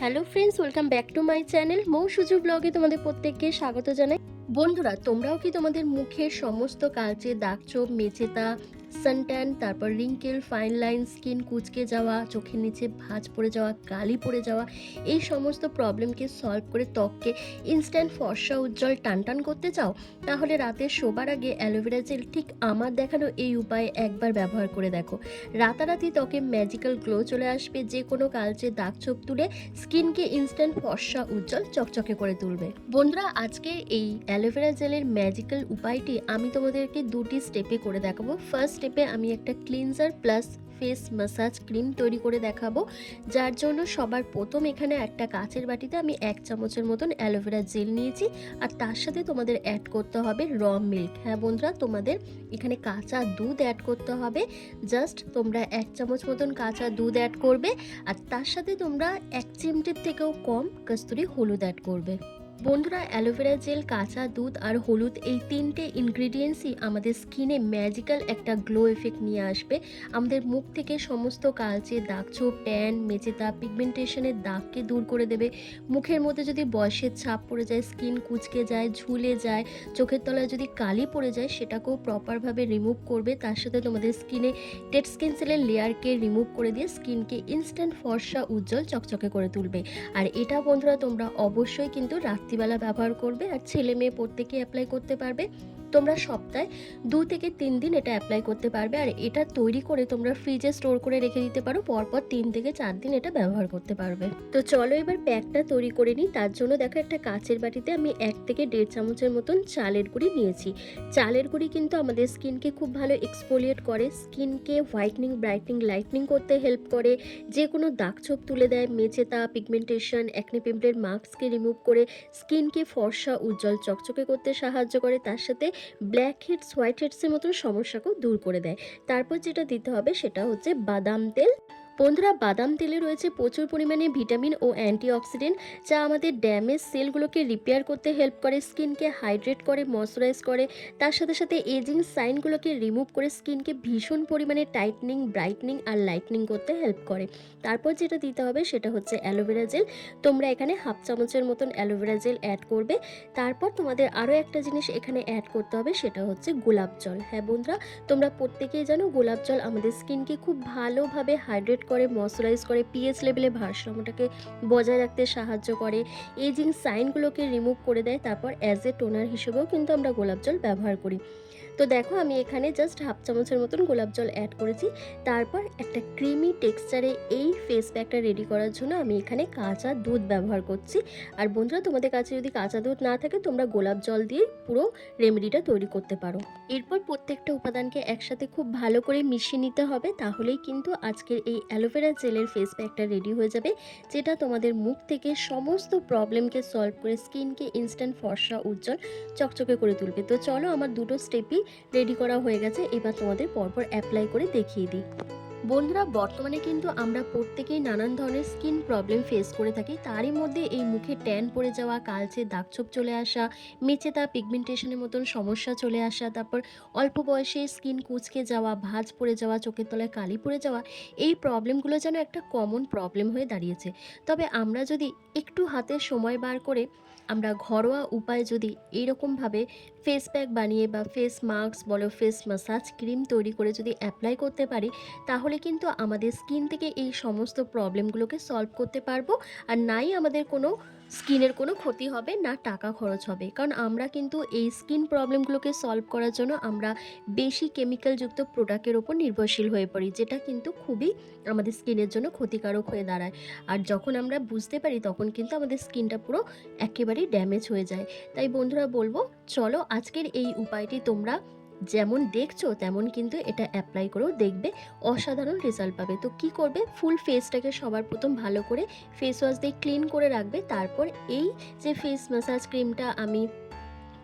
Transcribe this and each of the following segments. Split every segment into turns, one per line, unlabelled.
Hello friends, welcome back to my channel Mou Suju ব্লগে তোমাদের প্রত্যেককে স্বাগত জানাই। বন্ধুরা, তোমরাও কি তোমাদের মুখের সমস্ত কালচে দাগ, চোখ মেচেতা সানট্যান তারপর রিঙ্কেল ফাইন লাইন স্কিন কুচকে যাওয়া, চোখের নিচে ভাঁজ পড়ে যাওয়া কালি পড়ে যাওয়া, এই সমস্ত প্রবলেমকে সলভ করে ত্বককে ইনস্ট্যান্ট ফর্সা উজ্জ্বল টানটান করতে চাও, তাহলে রাতে শোবার আগে অ্যালোভেরা জেল ঠিক আমার দেখানো এই উপায়ে একবার ব্যবহার করে দেখো। রাতারাতি ত্বকে ম্যাজিক্যাল গ্লো চলে আসবে, যে কোনো কালচে দাগ ছোপ তুলে স্কিনকে ইনস্ট্যান্ট ফর্সা উজ্জ্বল চকচকে করে তুলবে। বন্ধুরা, আজকে এই অ্যালোভেরা জেলের ম্যাজিক্যাল উপায়টি আমি তোমাদেরকে দুটি স্টেপে করে দেখাবো। ফার্স্ট স্টেপে আমি একটা cleanser plus face massage cream তৈরি করে দেখাবো। যার জন্য সবার প্রথম এখানে একটা কাচের বাটিতে আমি এক চামচের মতন অ্যালোভেরা জেল নিয়েছি। আর তার সাথে তোমাদের অ্যাড করতে হবে র মিল্ক হ্যাঁ বন্ধুরা, তোমাদের এখানে কাঁচা দুধ অ্যাড করতে হবে। জাস্ট তোমরা এক চামচ মতন কাঁচা দুধ অ্যাড করবে। আর তার সাথে তোমরা এক চিমটির থেকেও কম কস্তুরি হলুদ অ্যাড করবে। বন্ধুরা অ্যালোভেরা জেল, কাঁচা দুধ আর হলুদ এই তিনটে ইনগ্রিডিয়েন্টসই আমাদের স্কিনে ম্যাজিক্যাল একটা গ্লো এফেক্ট নিয়ে আসবে। আমাদের মুখ থেকে সমস্ত কালচে দাগছোপ ট্যান মেচে মেচেতা পিগমেন্টেশনের দাগকে দূর করে দেবে। মুখের মধ্যে যদি বয়সের ছাপ পড়ে যায় স্কিন কুচকে যায়, ঝুলে যায়, চোখের তলায় যদি কালি পড়ে যায়, সেটাকেও প্রপারভাবে রিমুভ করবে। তার সাথে তোমাদের স্কিনে ডেড স্কিন সেলের লেয়ারকে রিমুভ করে দিয়ে স্কিনকে ইনস্ট্যান্ট ফর্সা উজ্জ্বল চকচকে করে তুলবে। আর এটা বন্ধুরা তোমরা অবশ্যই কিন্তু রাত্রিবেলা ব্যবহার করবে আর ছেলে মেয়ে প্রত্যেকেই অ্যাপ্লাই করতে পারবে। তোমরা সপ্তাহে দু থেকে তিন দিন এটা অ্যাপ্লাই করতে পারবে আর এটা তৈরি করে তোমরা ফ্রিজে স্টোর করে রেখে দিতে পারো, পরপর তিন থেকে চার দিন এটা ব্যবহার করতে পারবে। তো চলো এবার প্যাকটা তৈরি করে নিই। তার জন্য দেখো একটা কাচের বাটিতে আমি এক থেকে দেড় চামচের মতন চালের গুঁড়ি নিয়েছি। চালের গুঁড়ি কিন্তু আমাদের স্কিনকে খুব ভালো এক্সপোলিয়েট করে। স্কিনকে হোয়াইটনিং ব্রাইটনিং লাইটনিং করতে হেল্প করে। যে কোনো দাগ ছোপ তুলে দেয় মেচেতা পিগমেন্টেশন অ্যাকনে পিম্পলের মাস্ককে রিমুভ করে স্কিনকে ফর্সা, উজ্জ্বল, চকচকে করতে সাহায্য করে। তার সাথে ব্ল্যাক হেডস হোয়াইট হেডসের মতন সমস্যাকেও দূর করে দেয়। তারপর যেটা দিতে হবে সেটা হচ্ছে বাদাম তেল বন্ধুরা, বাদাম তেলে রয়েছে প্রচুর পরিমাণে ভিটামিন ও অ্যান্টিঅক্সিডেন্ট, যা আমাদের ড্যামেজ সেলগুলোকে রিপেয়ার করতে হেল্প করে, স্কিনকে হাইড্রেট করে, ময়শ্চারাইজ করে। তার সাথে সাথে এজিং সাইনগুলোকে রিমুভ করে, স্কিনকে ভীষণ পরিমাণে টাইটনিং, ব্রাইটনিং আর লাইটনিং করতে হেল্প করে। তারপর যেটা দিতে হবে সেটা হচ্ছে অ্যালোভেরা জেল। তোমরা এখানে হাফ চামচের মতন অ্যালোভেরা জেল অ্যাড করবে। তারপর তোমাদের আরও একটা জিনিস এখানে অ্যাড করতে হবে, সেটা হচ্ছে গোলাপ জল। হ্যাঁ বন্ধুরা, তোমরা প্রত্যেকেই জানো, গোলাপ জল আমাদের স্কিনকে খুব ভালোভাবে হাইড্রেট করে ময়শ্চারাইজ করে পিএইচ লেভেলে ভারসাম্যটাকে বজায় রাখতে সাহায্য করে। এজিং সাইনগুলোকে রিমুভ করে দেয়, তারপর অ্যাজ এ টোনার হিসেবেও কিন্তু আমরা গোলাপ জল ব্যবহার করি। তো দেখো, আমি এখানে জাস্ট হাফ চামচের মতন গোলাপ জল অ্যাড করেছি। তারপর একটা ক্রিমি টেক্সচারে এই ফেস প্যাকটা রেডি করার জন্য আমি এখানে কাঁচা দুধ ব্যবহার করছি। আর বন্ধুরা, তোমাদের কাছে যদি কাঁচা দুধ না থাকে, তোমরা গোলাপ জল দিয়ে পুরো রেমেডিটা তৈরি করতে পারো। এরপর প্রত্যেকটা উপাদানকে একসাথে খুব ভালো করে মিশিয়ে নিতে হবে, তাহলেই কিন্তু আজকের এই অ্যালোভেরা জেলের ফেস প্যাকটা রেডি হয়ে যাবে, যেটা তোমাদের মুখ থেকে সমস্ত প্রবলেমকে সলভ করে স্কিনকে ইনস্ট্যান্ট ফর্সা, উজ্জ্বল, চকচকে করে তুলবে। তো চলো, আমার দুটো স্টেপই রেডি করা হয়ে গেছে। এবার তোমাদের পরপর অ্যাপ্লাই করে দেখিয়ে দিই। বন্ধুরা, বর্তমানে কিন্তু আমরা প্রত্যেকেই নানান ধরনের স্কিন প্রবলেম ফেস করে থাকি। তারই মধ্যে এই মুখে ট্যান পড়ে যাওয়া, কালচে দাগছোপ চলে আসা মেচেতা পিগমেন্টেশনের মতন সমস্যা চলে আসা, তারপর অল্প বয়সে স্কিন কুচকে যাওয়া, ভাঁজ পড়ে যাওয়া, চোখের তলায় কালি পড়ে যাওয়া, এই প্রবলেমগুলো যেন একটা কমন প্রবলেম হয়ে দাঁড়িয়েছে। তবে আমরা যদি একটু হাতে সময় বার করে আমরা ঘরোয়া উপায় যদি এইরকমভাবে ফেস প্যাক বানিয়ে বা ফেস মাস্ক বলো ফেস মাসাজ ক্রিম তৈরি করে যদি অ্যাপ্লাই করতে পারি, তাহলে কিন্তু আমাদের স্কিন থেকে এই সমস্ত প্রবলেমগুলোকে সলভ করতে পারব। আর নাই আমাদের কোনো স্কিনের কোনো ক্ষতি হবে না, টাকা খরচ হবে। কারণ আমরা কিন্তু এই স্কিন প্রবলেমগুলোকে সলভ করার জন্য আমরা বেশি কেমিক্যালযুক্ত প্রোডাক্টের ওপর নির্ভরশীল হয়ে পড়ি, যেটা কিন্তু খুবই আমাদের স্কিনের জন্য ক্ষতিকারক হয়ে দাঁড়ায়। আর যখন আমরা বুঝতে পারি, তখন কিন্তু আমাদের স্কিনটা পুরো একেবারেই ড্যামেজ হয়ে যায়। তাই বন্ধুরা বলব, চলো আজকের এই উপায়টি তোমরা যেমন দেখছ, তেমন কিন্তু এটা অ্যাপ্লাই করেও দেখবে, অসাধারণ রেজাল্ট পাবে। তো কি করবে? ফুল ফেসটাকে সবার প্রথম ভালো করে ফেস ওয়াশ দিয়ে ক্লিন করে রাখবে। তারপর এই যে ফেস ম্যাসাজ ক্রিমটা আমি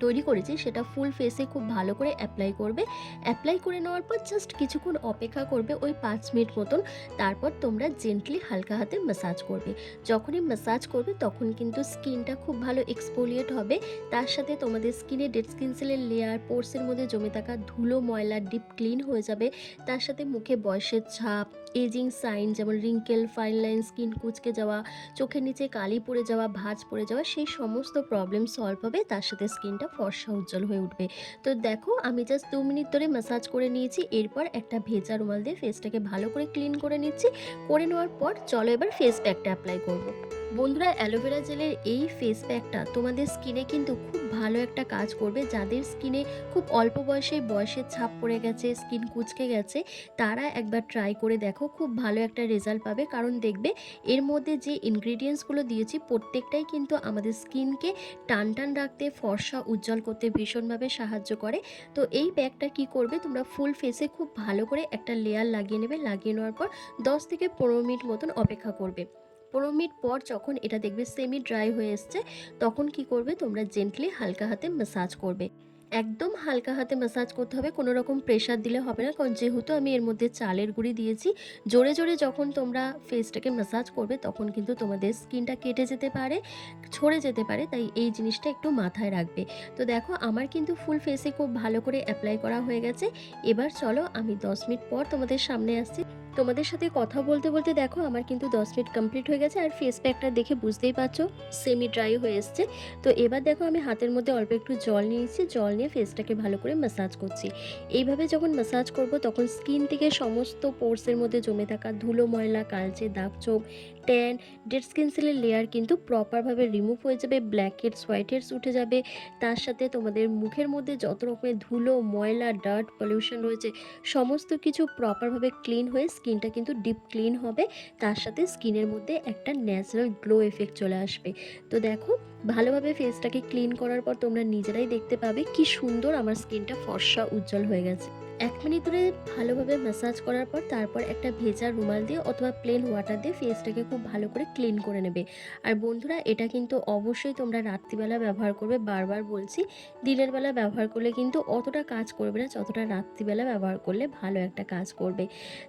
তৈরি করেছি, সেটা ফুল ফেসে খুব ভালো করে অ্যাপ্লাই করবে। অ্যাপ্লাই করে নেওয়ার পর জাস্ট কিছুক্ষণ অপেক্ষা করবে ওই পাঁচ মিনিট মতন। তারপর তোমরা জেন্টলি হালকা হাতে ম্যাসাজ করবে। যখনই ম্যাসাজ করবে তখন কিন্তু স্কিনটা খুব ভালো এক্সপোলিয়েট হবে। তার সাথে তোমাদের স্কিনে ডেড স্কিন সেলের লেয়ার পোর্সের মধ্যে জমে থাকা ধুলো, ময়লা ডিপ ক্লিন হয়ে যাবে। তার সাথে মুখে বয়সের ছাপ এজিং সাইন যেমন রিঙ্কেল ফাইন লাইন স্কিন কুচকে যাওয়া, চোখের নিচে কালি পড়ে যাওয়া, ভাঁজ পড়ে যাওয়া, সেই সমস্ত প্রবলেম সলভ হবে, তার সাথে স্কিনটা ফর্সা উজ্জ্বল হয়ে উঠবে তো দেখো, আমি জাস্ট দু মিনিট ধরে ম্যাসাজ করে নিয়েছি, এরপর একটা ভেজা রুমাল দিয়ে ফেসটাকে ভালো করে ক্লিন করে নিচ্ছি, করে নেওয়ার পর চলো এবার ফেস প্যাকটা অ্যাপ্লাই করব। বন্ধুরা, অ্যালোভেরা জেলের এই ফেস প্যাকটা তোমাদের স্কিনে কিন্তু খুব ভালো একটা কাজ করবে। যাদের স্কিনে খুব অল্প বয়সে বয়সের ছাপ পড়ে গেছে স্কিন কুচকে গেছে, তারা একবার ট্রাই করে দেখো, খুব ভালো একটা রেজাল্ট পাবে। কারণ দেখবে, এর মধ্যে যে ইনগ্রিডিয়েন্টসগুলো দিয়েছি, প্রত্যেকটাই কিন্তু আমাদের স্কিনকে টান টান রাখতে, ফর্সা, উজ্জ্বল করতে ভীষণভাবে সাহায্য করে। তো এই প্যাকটা কি করবে, তোমরা ফুল ফেসে খুব ভালো করে একটা লেয়ার লাগিয়ে নেবে। লাগিয়ে নেওয়ার পর দশ থেকে পনেরো মিনিট মতন অপেক্ষা করবে। পনেরো মিনিট পর যখন এটা দেখবে সেমি ড্রাই হয়ে এসছে, তখন কি করবে? তোমরা জেন্টলি হালকা হাতে ম্যাসাজ করবে। একদম হালকা হাতে ম্যাসাজ করতে হবে, কোনো রকম প্রেশার দিলে হবে না। কারণ যেহেতু আমি এর মধ্যে চালের গুঁড়ি দিয়েছি, জোরে জোরে যখন তোমরা ফেসটাকে ম্যাসাজ করবে, তখন কিন্তু তোমাদের স্কিনটা কেটে যেতে পারে, ছড়ে যেতে পারে। তাই এই জিনিসটা একটু মাথায় রাখবে। তো দেখো, আমার কিন্তু ফুল ফেসে খুব ভালো করে অ্যাপ্লাই করা হয়ে গেছে। এবার চলো, আমি দশ মিনিট পর তোমাদের সামনে আসছি। তোমাদের সাথে কথা বলতে বলতে দেখো, আমার কিন্তু দশ মিনিট কমপ্লিট হয়ে গেছে আর ফেস প্যাকটা দেখে বুঝতেই পারছ সেমি ড্রাই হয়ে এসছে। তো এবার দেখো, আমি হাতের মধ্যে অল্প একটু জল নিয়েছি জল নিয়ে ফেসটাকে ভালো করে ম্যাসাজ করছি। এইভাবে যখন ম্যাসাজ করব, তখন স্কিন থেকে সমস্ত পোর্সের মধ্যে জমে থাকা ধুলো, ময়লা, কালচে, দাগ চোখ ট্যান ডেড স্কিন সেলের লেয়ার কিন্তু প্রপারভাবে রিমুভ হয়ে যাবে ব্ল্যাক হেডস হোয়াইট হেডস উঠে যাবে। তার সাথে তোমাদের মুখের মধ্যে যত রকমের ধুলো, ময়লা ডার্ট পলিউশন রয়েছে, সমস্ত কিছু প্রপারভাবে ক্লিন হয়ে স্কিনটা কিন্তু ডিপ ক্লিন হবে, তার সাথে স্কিনের মধ্যে একটা ন্যাচারাল গ্লো এফেক্ট চলে আসবে। তো দেখো, ভালোভাবে ফেসটাকে ক্লিন করার পর তোমরা নিজেরাই দেখতে পাবে কি সুন্দর আমার স্কিনটা ফর্সা উজ্জ্বল হয়ে গেছে। এক মিনিট ধরে ভালোভাবে ম্যাসাজ করার পর তারপর একটা ভেজা রুমাল দিয়ে অথবা প্লেন ওয়াটার দিয়ে ফেসটাকে খুব ভালো করে ক্লিন করে নেবে। আর বন্ধুরা, এটা কিন্তু অবশ্যই তোমরা রাত্রিবেলা ব্যবহার করবে। বারবার বলছি, দিনের বেলা ব্যবহার করলে কিন্তু অতটা কাজ করবে না, যতটা রাত্রিবেলা ব্যবহার করলে ভালো একটা কাজ করবে।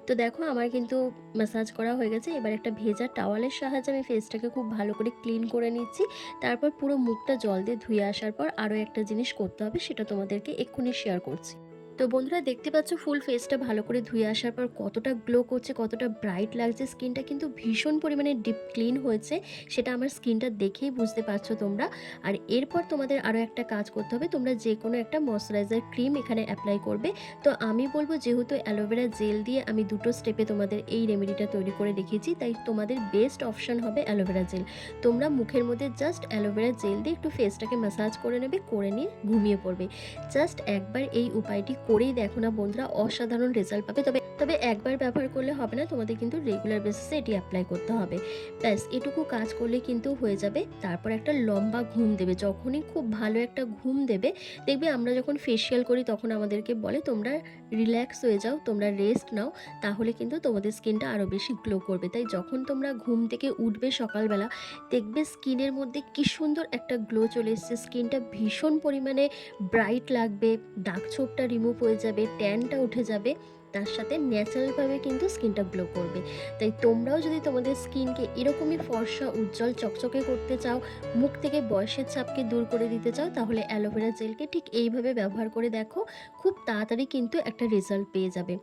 তো দেখো, আমার কিন্তু ম্যাসাজ করা হয়ে গেছে। এবার একটা ভেজা টাওয়ালের সাহায্যে আমি ফেসটাকে খুব ভালো করে ক্লিন করে নিচ্ছি। তারপর পুরো মুখটা জল দিয়ে ধুয়ে আসার পর আরও একটা জিনিস করতে হবে, সেটা তোমাদেরকে এক্ষুনি শেয়ার করছি। তো বন্ধুরা দেখতে পাচ্ছ ফুল ফেসটা ভালো করে ধুয়ে আসার পর কতটা গ্লো করছে, কতটা ব্রাইট লাগছে। স্কিনটা কিন্তু ভীষণ পরিমাণে ডিপ ক্লিন হয়েছে, সেটা আমার স্কিনটা দেখেই বুঝতে পারছ তোমরা। আর এরপর তোমাদের আরও একটা কাজ করতে হবে, তোমরা যে কোনো একটা ময়শ্চারাইজার ক্রিম এখানে অ্যাপ্লাই করবে। তো আমি বলব যেহেতু অ্যালোভেরা জেল দিয়ে আমি দুটো স্টেপে তোমাদের এই রেমেডিটা তৈরি করে রেখেছি তাই তোমাদের বেস্ট অপশান হবে অ্যালোভেরা জেল তোমরা মুখের মধ্যে জাস্ট অ্যালোভেরা জেল দিয়ে একটু ফেসটাকে ম্যাসাজ করে নেবে, করে নিয়ে ঘুমিয়ে পড়বে। জাস্ট একবার এই উপায়টি করেই দেখো না বন্ধুরা, অসাধারণ রেজাল্ট পাবে। তবে তবে একবার ব্যবহার করলে হবে না, তোমাদের কিন্তু রেগুলার বেসিসে এটি অ্যাপ্লাই করতে হবে। ব্যাস, এটুকু কাজ করলে কিন্তু হয়ে যাবে। তারপর একটা লম্বা ঘুম দেবে, যখনই খুব ভালো একটা ঘুম দেবে, দেখবে আমরা যখন ফেসিয়াল করি তখন আমাদেরকে বলে, তোমরা রিল্যাক্স হয়ে যাও, তোমরা রেস্ট নাও, তাহলে কিন্তু তোমাদের স্কিনটা আরও বেশি গ্লো করবে। তাই যখন তোমরা ঘুম থেকে উঠবে সকালবেলা, দেখবে স্কিনের মধ্যে কি সুন্দর একটা গ্লো চলে এসছে। স্কিনটা ভীষণ পরিমাণে ব্রাইট লাগবে, দাগ ছোপটা রিমুভ হয়ে যাবে ট্যানটা উঠে যাবে। তার সাথে ন্যাচারালভাবে কিন্তু স্কিনটা গ্লো করবে। তাই তোমরাও যদি তোমাদের স্কিনকে এরকমই ফর্সা, উজ্জ্বল, চকচকে করতে চাও, মুখ থেকে বয়সের ছাপকে দূর করে দিতে চাও, তাহলে অ্যালোভেরা জেলকে ঠিক এইভাবে ব্যবহার করে দেখো, খুব তাড়াতাড়ি কিন্তু একটা রেজাল্ট পেয়ে যাবে।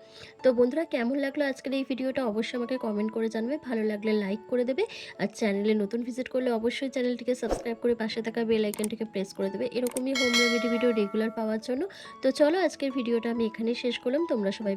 তো বন্ধুরা, কেমন লাগল আজকের এই ভিডিওটা? অবশ্যই আমাকে কমেন্ট করে জানবে। ভালো লাগলে লাইক করে দেবে। আর চ্যানেলে নতুন ভিজিট করলে অবশ্যই চ্যানেলটিকে সাবস্ক্রাইব করে পাশে থাকা বেল আইকনটিকে প্রেস করে দেবে। এরকমই হোম রেমেডি ভিডিও রেগুলার পাওয়ার জন্য। তো চলো, আজকের ভিডিওটা আমি এখানেই শেষ করলাম। তোমরা সবাই